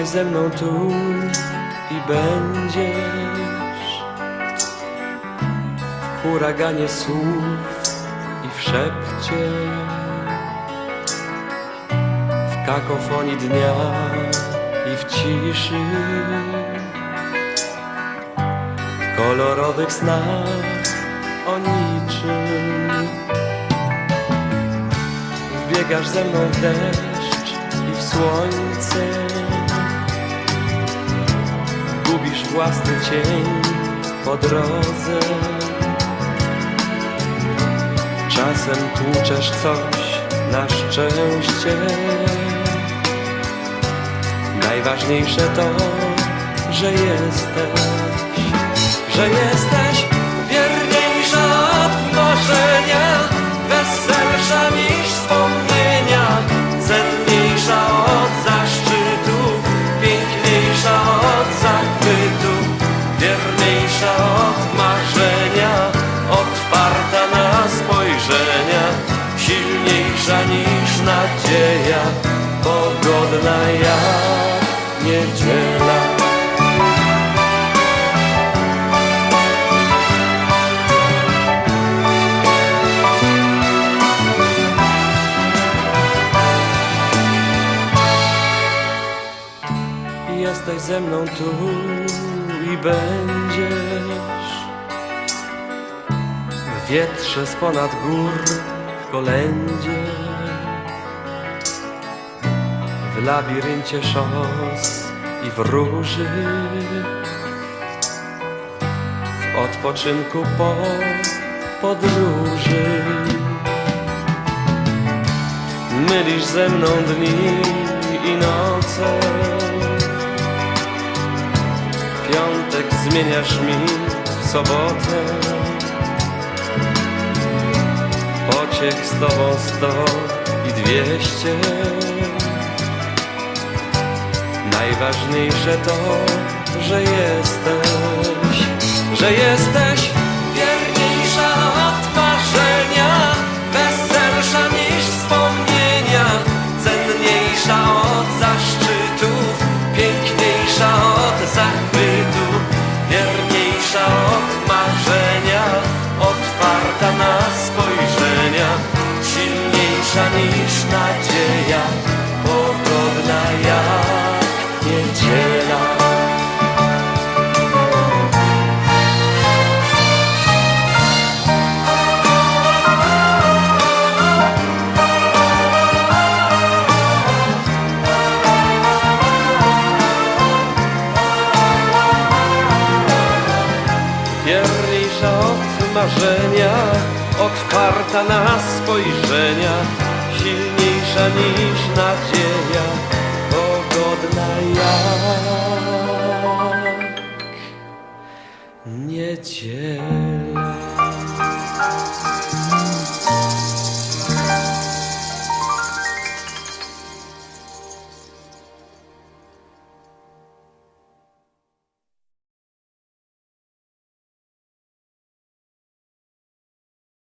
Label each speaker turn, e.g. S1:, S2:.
S1: Byłaś ze mną tu i będziesz. W huraganie słów i w szepcie, w kakofonii dnia i w ciszy, w kolorowych snach o niczym. Wbiegasz ze mną w deszcz i w słońce Gubisz własny cień po drodze. Czasem tłuczesz coś na szczęście. Najważniejsze to, że jesteś nadzieja Pogodna jak niedziela. Jesteś ze mną tu i będziesz. W wietrze z ponad gór w kolędzie W labiryncie szos i w róży. W odpoczynku po podróży. Mylisz ze mną dni i noce. Piątek zmieniasz mi w sobotę. Pociech z tobą sto i dwieście Najważniejsze to, że jesteś Że jesteś marzenia Otwarta na spojrzenia Silniejsza niż nadzieja